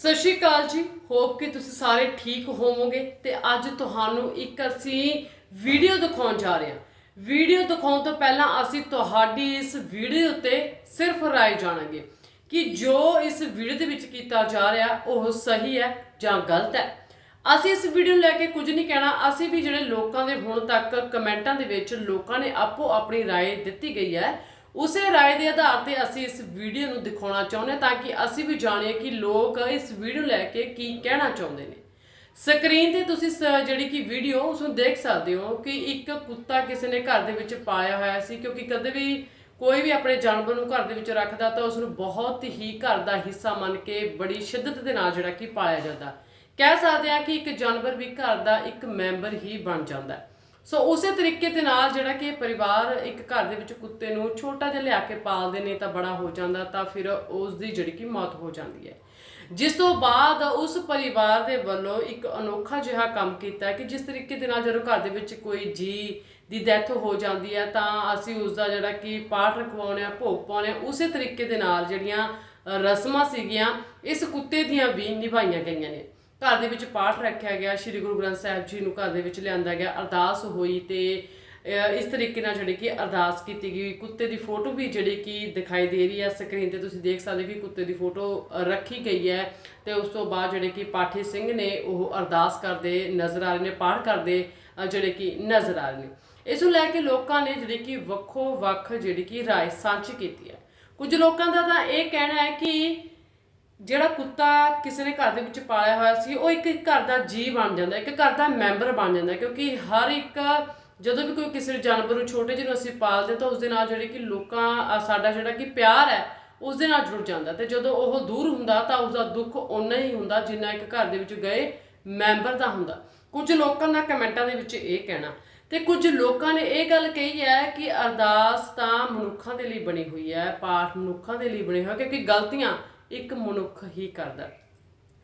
ਸਤਿ ਸ਼੍ਰੀ ਅਕਾਲ ਜੀ। ਹੋਪ ਕਿ ਤੁਸੀਂ ਸਾਰੇ ਠੀਕ ਹੋਵੋਗੇ ਤੇ ਅੱਜ ਤੁਹਾਨੂੰ ਇੱਕ ਅਸੀਂ ਵੀਡੀਓ ਦਿਖਾਉਣ ਜਾ ਰਹੇ ਹਾਂ। ਵੀਡੀਓ ਦਿਖਾਉਣ ਤੋਂ ਪਹਿਲਾਂ ਅਸੀਂ ਤੁਹਾਡੀ ਇਸ ਵੀਡੀਓ ਉੱਤੇ ਸਿਰਫ ਰਾਏ ਜਾਣਾਂਗੇ ਕਿ ਜੋ ਇਸ ਵੀਡੀਓ ਦੇ ਵਿੱਚ ਕੀਤਾ ਜਾ ਰਿਹਾ, ਉਹ ਸਹੀ ਹੈ ਜਾਂ ਗਲਤ ਹੈ। ਅਸੀਂ ਇਸ ਵੀਡੀਓ ਨੂੰ ਲੈ ਕੇ ਕੁਝ ਨਹੀਂ ਕਹਿਣਾ। ਅਸੀਂ ਵੀ ਜਿਹੜੇ ਲੋਕਾਂ ਦੇ ਹੁਣ ਤੱਕ ਕਮੈਂਟਾਂ ਦੇ ਵਿੱਚ ਲੋਕਾਂ ਨੇ ਆਪੋ ਆਪਣੀ ਰਾਏ ਦਿੱਤੀ ਗਈ ਹੈ ਉਸੇ ਰਾਏ ਦੇ ਆਧਾਰ ਤੇ ਅਸੀਂ ਇਸ ਵੀਡੀਓ ਨੂੰ ਦਿਖਾਉਣਾ ਚਾਹੁੰਦੇ ਹਾਂ ਤਾਂ ਕਿ ਅਸੀਂ ਵੀ ਜਾਣੀਏ ਕਿ ਲੋਕ ਇਸ ਵੀਡੀਓ ਲੈ ਕੇ ਕੀ ਕਹਿਣਾ ਚਾਹੁੰਦੇ ਨੇ। ਸਕਰੀਨ ਤੇ ਤੁਸੀਂ ਸ- ਜਿਹੜੀ ਕਿ ਵੀਡੀਓ, ਉਸ ਨੂੰ ਦੇਖ ਸਕਦੇ ਹੋ ਕਿ ਇੱਕ ਕੁੱਤਾ ਕਿਸੇ ਨੇ ਘਰ ਦੇ ਵਿੱਚ ਪਾਇਆ ਹੋਇਆ ਸੀ, ਕਿਉਂਕਿ ਕਦੇ ਵੀ ਕੋਈ ਵੀ ਆਪਣੇ ਜਾਨਵਰ ਨੂੰ ਘਰ ਦੇ ਵਿੱਚ ਰੱਖਦਾ ਤਾਂ ਉਸ ਨੂੰ ਬਹੁਤ ਹੀ ਘਰ ਦਾ ਹਿੱਸਾ ਮੰਨ ਕੇ ਬੜੀ ਸ਼ਿੱਦਤ ਦੇ ਨਾਲ ਜਿਹੜਾ ਕਿ ਪਾਲਿਆ ਜਾਂਦਾ। ਕਹਿ ਸਕਦੇ ਹਾਂ ਕਿ ਇੱਕ ਜਾਨਵਰ ਵੀ ਘਰ ਦਾ ਇੱਕ ਮੈਂਬਰ ਹੀ ਬਣ ਜਾਂਦਾ। ਹੈ ਸੋ ਉਸੇ ਤਰੀਕੇ ਦੇ ਨਾਲ ਜਿਹੜਾ ਕਿ ਪਰਿਵਾਰ ਇੱਕ ਘਰ ਦੇ ਵਿੱਚ ਕੁੱਤੇ ਨੂੰ ਛੋਟਾ ਜਿਹਾ ਲਿਆ ਕੇ ਪਾਲਦੇ ਨੇ ਤਾਂ ਬੜਾ ਹੋ ਜਾਂਦਾ ਤਾਂ ਫਿਰ ਉਸ ਦੀ ਜਿਹੜੀ ਕਿ ਮੌਤ ਹੋ ਜਾਂਦੀ ਹੈ। ਜਿਸ ਤੋਂ ਬਾਅਦ ਉਸ ਪਰਿਵਾਰ ਦੇ ਵੱਲੋਂ ਇੱਕ ਅਨੋਖਾ ਜਿਹਾ ਕੰਮ ਕੀਤਾ ਕਿ ਜਿਸ ਤਰੀਕੇ ਦੇ ਨਾਲ ਜਦੋਂ ਘਰ ਦੇ ਵਿੱਚ ਕੋਈ ਜੀ ਦੀ ਡੈਥ ਹੋ ਜਾਂਦੀ ਹੈ ਤਾਂ ਅਸੀਂ ਉਸ ਦਾ ਜਿਹੜਾ ਕਿ ਪਾਠ ਰਖਵਾਉਂਦੇ ਆ ਭੋਗ ਪਾਉਂਦੇ ਆ ਉਸੇ ਤਰੀਕੇ ਦੇ ਨਾਲ ਜਿਹੜੀਆਂ ਰਸਮਾਂ ਸੀਗੀਆਂ, ਇਸ ਕੁੱਤੇ ਦੀਆਂ ਵੀ ਨਿਭਾਈਆਂ ਗਈਆਂ ਨੇ। ਘਰ ਦੇ ਵਿੱਚ ਪਾਠ ਰੱਖਿਆ ਗਿਆ, ਸ੍ਰੀ ਗੁਰੂ ਗ੍ਰੰਥ ਸਾਹਿਬ ਜੀ ਨੂੰ ਘਰ ਦੇ ਵਿੱਚ ਲਿਆਂਦਾ ਗਿਆ, ਅਰਦਾਸ ਹੋਈ ਤੇ ਇਸ ਤਰੀਕੇ ਨਾਲ ਜਿਹੜੀ ਕਿ ਅਰਦਾਸ ਕੀਤੀ ਗਈ। ਕੁੱਤੇ ਦੀ ਫੋਟੋ ਵੀ ਜਿਹੜੀ ਕਿ ਦਿਖਾਈ ਦੇ ਰਹੀ ਹੈ ਸਕਰੀਨ ਤੇ, ਤੁਸੀਂ ਦੇਖ ਸਕਦੇ ਹੋ ਕਿ ਕੁੱਤੇ ਦੀ ਫੋਟੋ ਰੱਖੀ ਗਈ ਹੈ ਤੇ ਉਸ ਤੋਂ ਬਾਅਦ ਜਿਹੜੇ ਕਿ ਪਾਠੀ ਸਿੰਘ ਨੇ ਉਹ ਅਰਦਾਸ ਕਰਦੇ ਨਜ਼ਰ ਆ ਰਹੇ ਨੇ, ਪਾਠ ਕਰਦੇ ਜਿਹੜੇ ਕਿ ਨਜ਼ਰ ਆ ਰਹੇ ਨੇ। ਇਸ ਨੂੰ ਲੈ ਕੇ ਲੋਕਾਂ ਨੇ ਜਿਹੜੀ ਕਿ ਵੱਖੋ ਵੱਖ ਜਿਹੜੀ ਕਿ ਰਾਏ ਸਾਂਝੀ ਕੀਤੀ ਹੈ। ਕੁਝ ਲੋਕਾਂ ਦਾ ਤਾਂ ਇਹ ਕਹਿਣਾ ਹੈ ਕਿ ਜਿਹੜਾ ਕੁੱਤਾ ਕਿਸੇ ਨੇ ਘਰ ਦੇ ਵਿੱਚ ਪਾਲਿਆ ਹੋਇਆ ਸੀ, ਉਹ ਇੱਕ ਘਰ ਦਾ ਜੀ ਬਣ ਜਾਂਦਾ, ਇੱਕ ਘਰ ਦਾ ਮੈਂਬਰ ਬਣ ਜਾਂਦਾ, ਕਿਉਂਕਿ ਹਰ ਇੱਕ ਜਦੋਂ ਵੀ ਕੋਈ ਕਿਸੇ ਜਾਨਵਰ ਨੂੰ ਛੋਟੇ ਜਿਹੇ ਨੂੰ ਅਸੀਂ ਪਾਲਦੇ ਤਾਂ ਉਸ ਦੇ ਨਾਲ ਜਿਹੜੇ ਕਿ ਲੋਕਾਂ ਸਾਡਾ ਜਿਹੜਾ ਕਿ ਪਿਆਰ ਹੈ, ਉਸ ਦੇ ਨਾਲ ਜੁੜ ਜਾਂਦਾ। ਤੇ ਜਦੋਂ ਉਹ ਦੂਰ ਹੁੰਦਾ, ਤਾਂ ਉਸ ਦਾ ਦੁੱਖ ਓਨਾ ਹੀ ਹੁੰਦਾ ਜਿੰਨਾ ਇੱਕ ਘਰ ਦੇ ਵਿੱਚ ਗਏ ਮੈਂਬਰ ਦਾ ਹੁੰਦਾ। ਕੁਝ ਲੋਕਾਂ ਦਾ ਕਮੈਂਟਾਂ ਦੇ ਵਿੱਚ ਇਹ ਕਹਿਣਾ, ਤੇ ਕੁਝ ਲੋਕਾਂ ਨੇ ਇਹ ਗੱਲ ਕਹੀ ਹੈ ਕਿ ਅਰਦਾਸ ਤਾਂ ਮਨੁੱਖਾਂ ਦੇ ਲਈ ਬਣੀ ਹੋਈ ਹੈ, ਪਾਠ ਮਨੁੱਖਾਂ ਦੇ ਲਈ ਬਣੇ ਹੋਇਆ ਕਿਉਂਕਿ ਗਲਤੀਆਂ ਇੱਕ ਮਨੁੱਖ ਹੀ ਕਰਦਾ ਹੈ।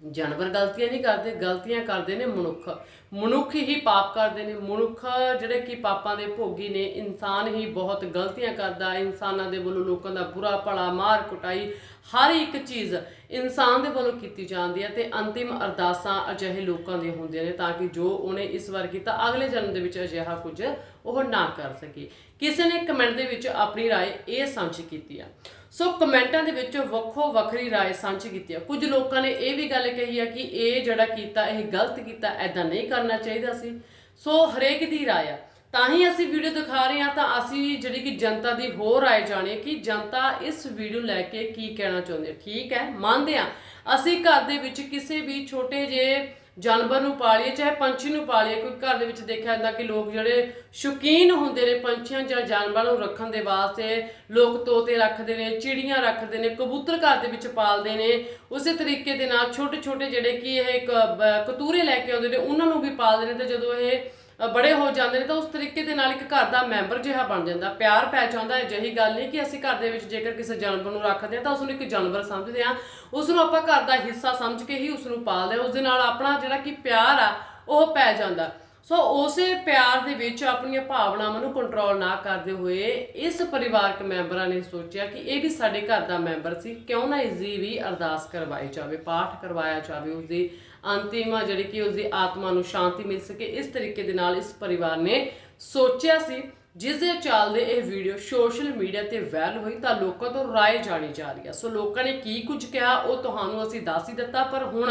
ਜਾਨਵਰ ਗਲਤੀਆਂ ਨਹੀਂ ਕਰਦੇ ਗਲਤੀਆਂ ਕਰਦੇ ਨੇ ਮਨੁੱਖ ਮਨੁੱਖ ਹੀ ਪਾਪ ਕਰਦੇ ਨੇ ਮਨੁੱਖ ਜਿਹੜੇ ਕਿ ਪਾਪਾਂ ਦੇ ਭੋਗੀ ਨੇ ਇਨਸਾਨ ਹੀ ਬਹੁਤ ਗਲਤੀਆਂ ਕਰਦਾ ਹੈ। ਇਨਸਾਨਾਂ ਦੇ ਵੱਲੋਂ ਲੋਕਾਂ ਦਾ ਬੁਰਾ ਭਲਾ ਮਾਰ ਕੁਟਾਈ ਹਰ ਇੱਕ ਚੀਜ਼ ਇਨਸਾਨ ਦੇ ਵੱਲੋਂ ਕੀਤੀ ਜਾਂਦੀ ਹੈ ਤੇ ਅੰਤਿਮ ਅਰਦਾਸਾਂ ਅਜਿਹੇ ਲੋਕਾਂ ਦੀਆਂ ਹੁੰਦੀਆਂ ਨੇ ਤਾਂ ਕਿ ਜੋ ਉਹਨੇ ਇਸ ਵਾਰ ਕੀਤਾ ਅਗਲੇ ਜਨਮ ਦੇ ਵਿੱਚ ਅਜਿਹਾ ਕੁਝ ਉਹ ਨਾ ਕਰ ਸਕੇ ਕਿਸੇ ਨੇ ਕਮੈਂਟ ਦੇ ਵਿੱਚ ਆਪਣੀ رائے ਇਹ ਸਾਂਝੀ ਕੀਤੀ ਆ ਸੋ ਕਮੈਂਟਾਂ ਦੇ ਵਿੱਚ ਵੱਖੋ ਵੱਖਰੀ رائے ਸਾਂਝੀ ਕੀਤੀ ਆ ਕੁਝ ਲੋਕਾਂ ਨੇ ਇਹ ਵੀ ਗੱਲ ਕਹੀ ਆ ਕਿ ਇਹ ਜਿਹੜਾ ਕੀਤਾ ਇਹ ਗਲਤ ਕੀਤਾ ਐਦਾਂ ਨਹੀਂ ਕਰਨਾ ਚਾਹੀਦਾ ਸੀ ਸੋ ਹਰੇਕ ਦੀ رائے ਆ ਤਾਂ ਹੀ ਅਸੀਂ ਵੀਡੀਓ ਦਿਖਾ ਰਹੇ ਹਾਂ ਤਾਂ ਅਸੀਂ ਜਿਹੜੀ ਕਿ ਜਨਤਾ ਦੀ ਹੋਰ رائے ਜਾਣੀਏ ਕਿ ਜਨਤਾ ਇਸ ਵੀਡੀਓ ਲੈ ਕੇ ਕੀ ਕਹਿਣਾ ਚਾਹੁੰਦੀ ਹੈ ਠੀਕ ਹੈ ਮੰਨਦੇ ਆ ਅਸੀਂ ਘਰ ਦੇ ਵਿੱਚ ਕਿਸੇ ਵੀ ਛੋਟੇ ਜਿਹੇ ਜਾਨਵਰ ਨੂੰ ਪਾਲੀਏ, ਚਾਹੇ ਪੰਛੀ ਨੂੰ ਪਾਲੀਏ, ਕੋਈ ਘਰ ਦੇ ਵਿੱਚ ਦੇਖਿਆ ਜਾਂਦਾ ਕਿ ਲੋਕ ਜਿਹੜੇ ਸ਼ੌਕੀਨ ਹੁੰਦੇ ਨੇ ਪੰਛੀਆਂ ਜਾਂ ਜਾਨਵਰਾਂ ਨੂੰ ਰੱਖਣ ਦੇ ਵਾਸਤੇ, ਲੋਕ ਤੋਤੇ ਰੱਖਦੇ ਨੇ, ਚਿੜੀਆਂ ਰੱਖਦੇ ਨੇ, ਕਬੂਤਰ ਘਰ ਦੇ ਵਿੱਚ ਪਾਲਦੇ ਨੇ, ਉਸੇ ਤਰੀਕੇ ਦੇ ਨਾਲ ਛੋਟੇ ਛੋਟੇ ਜਿਹੜੇ ਕਿ ਇਹ ਇੱਕ ਬ- ਕਤੂਰੇ ਲੈ ਕੇ ਆਉਂਦੇ ਨੇ, ਉਹਨਾਂ ਨੂੰ ਵੀ ਪਾਲਦੇ ਨੇ, ਤੇ ਜਦੋਂ ਇਹ ਬੜੇ ਹੋ ਜਾਂਦੇ ਨੇ ਤਾਂ ਉਸ ਤਰੀਕੇ ਦੇ ਨਾਲ ਇੱਕ ਘਰ ਦਾ ਮੈਂਬਰ ਜਿਹਾ ਬਣ ਜਾਂਦਾ। ਪਿਆਰ ਪੈ ਜਾਂਦਾ ਹੈ ਅਜਿਹੀ ਗੱਲ ਨਹੀਂ ਕਿ ਅਸੀਂ ਘਰ ਦੇ ਵਿੱਚ ਜੇਕਰ ਕਿਸੇ ਜਾਨਵਰ ਨੂੰ ਰੱਖਦੇ ਹਾਂ ਤਾਂ ਉਸ ਨੂੰ ਇੱਕ ਜਾਨਵਰ ਸਮਝਦੇ ਹਾਂ। ਉਸ ਨੂੰ ਆਪਾਂ ਘਰ ਦਾ ਹਿੱਸਾ ਸਮਝ ਕੇ ਹੀ ਉਸ ਨੂੰ ਪਾਲਦੇ ਹਾਂ। ਉਸ ਦੇ ਨਾਲ ਆਪਣਾ ਜਿਹੜਾ ਕਿ ਪਿਆਰ ਆ, ਉਹ ਪੈ ਜਾਂਦਾ। ਸੋ ਉਸੇ ਪਿਆਰ ਦੇ ਵਿੱਚ ਆਪਣੀਆਂ ਭਾਵਨਾਵਾਂ ਨੂੰ ਕੰਟਰੋਲ ਨਾ ਕਰਦੇ ਹੋਏ ਇਸ ਪਰਿਵਾਰਕ ਮੈਂਬਰਾਂ ਨੇ ਸੋਚਿਆ ਕਿ ਇਹ ਵੀ ਸਾਡੇ ਘਰ ਦਾ ਮੈਂਬਰ ਸੀ, ਕਿਉਂ ਨਾ ਇਸ ਦੀ ਵੀ ਅਰਦਾਸ ਕਰਵਾਈ ਜਾਵੇ, ਪਾਠ ਕਰਵਾਇਆ ਜਾਵੇ ਉਸ ਦੀ ਅੰਤਿਮ ਜਿਹੜੀ ਕਿ ਉਸ ਦੀ ਆਤਮਾ ਨੂੰ ਸ਼ਾਂਤੀ ਮਿਲ ਸਕੇ, ਇਸ ਤਰੀਕੇ ਦੇ ਨਾਲ ਇਸ ਪਰਿਵਾਰ ਨੇ ਸੋਚਿਆ ਸੀ। ਜਿਸ ਦੇ ਚੱਲਦੇ ਇਹ ਵੀਡੀਓ ਸੋਸ਼ਲ ਮੀਡੀਆ ਤੇ ਵਾਇਰਲ ਹੋਈ ਤਾਂ ਲੋਕਾਂ ਤੋਂ ਰਾਏ ਜਾਣੀ ਜਾ ਰਹੀ ਹੈ। ਸੋ ਲੋਕਾਂ ਨੇ ਕੀ ਕੁਝ ਕਿਹਾ, ਉਹ ਤੁਹਾਨੂੰ ਅਸੀਂ ਦੱਸ ਹੀ ਦਿੱਤਾ, ਪਰ ਹੁਣ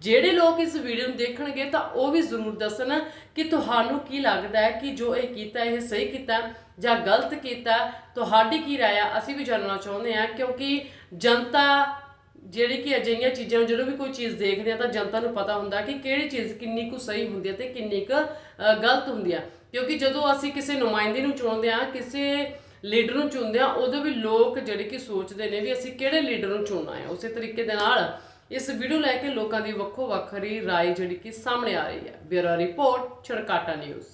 ਜਿਹੜੇ ਲੋਕ ਇਸ ਵੀਡੀਓ ਨੂੰ ਦੇਖਣਗੇ ਤਾਂ ਉਹ ਵੀ ਜ਼ਰੂਰ ਦੱਸਣ ਕਿ ਤੁਹਾਨੂੰ ਕੀ ਲੱਗਦਾ ਹੈ ਕਿ ਜੋ ਇਹ ਕੀਤਾ, ਇਹ ਸਹੀ ਕੀਤਾ ਜਾਂ ਗਲਤ ਕੀਤਾ ਤੁਹਾਡੀ ਕੀ ਰਾਏ ਆ? ਅਸੀਂ ਵੀ ਜਾਣਨਾ ਚਾਹੁੰਦੇ ਹਾਂ ਕਿਉਂਕਿ ਜਨਤਾ ਜਿਹੜੀ ਕਿ ਅਜਿਹੀਆਂ ਚੀਜ਼ਾਂ ਨੂੰ ਜਦੋਂ ਵੀ ਕੋਈ ਚੀਜ਼ ਦੇਖਦੇ ਆ ਤਾਂ ਜਨਤਾ ਨੂੰ ਪਤਾ ਹੁੰਦਾ ਕਿ ਕਿਹੜੀ ਚੀਜ਼ ਕਿੰਨੀ ਕੁ ਸਹੀ ਹੁੰਦੀ ਹੈ ਤੇ ਕਿੰਨੀ ਕੁ ਅ, ਗਲਤ ਹੁੰਦੀ ਆ ਕਿਉਂਕਿ ਜਦੋਂ ਅਸੀਂ ਕਿਸੇ ਨੁਮਾਇੰਦੇ ਨੂੰ ਚੁਣਦੇ ਆ ਕਿਸੇ ਲੀਡਰ ਨੂੰ ਚੁਣਦੇ ਆ ਉਦੋਂ ਵੀ ਲੋਕ ਜਿਹੜੇ ਕਿ ਸੋਚਦੇ ਨੇ ਵੀ ਅਸੀਂ ਕਿਹੜੇ ਲੀਡਰ ਨੂੰ ਚੁਣਨਾ ਹੈ ਉਸੇ ਤਰੀਕੇ ਦੇ ਨਾਲ ਇਸ ਵੀਡੀਓ ਲੈ ਕੇ ਲੋਕਾਂ ਦੀ ਵੱਖੋ ਵੱਖਰੀ رائے ਜਿਹੜੀ ਕਿ ਸਾਹਮਣੇ ਆ ਰਹੀ ਹੈ ਬਿਊਰੋ ਰਿਪੋਰਟ ਛੜਕਾਟਾ ਨਿਊਜ਼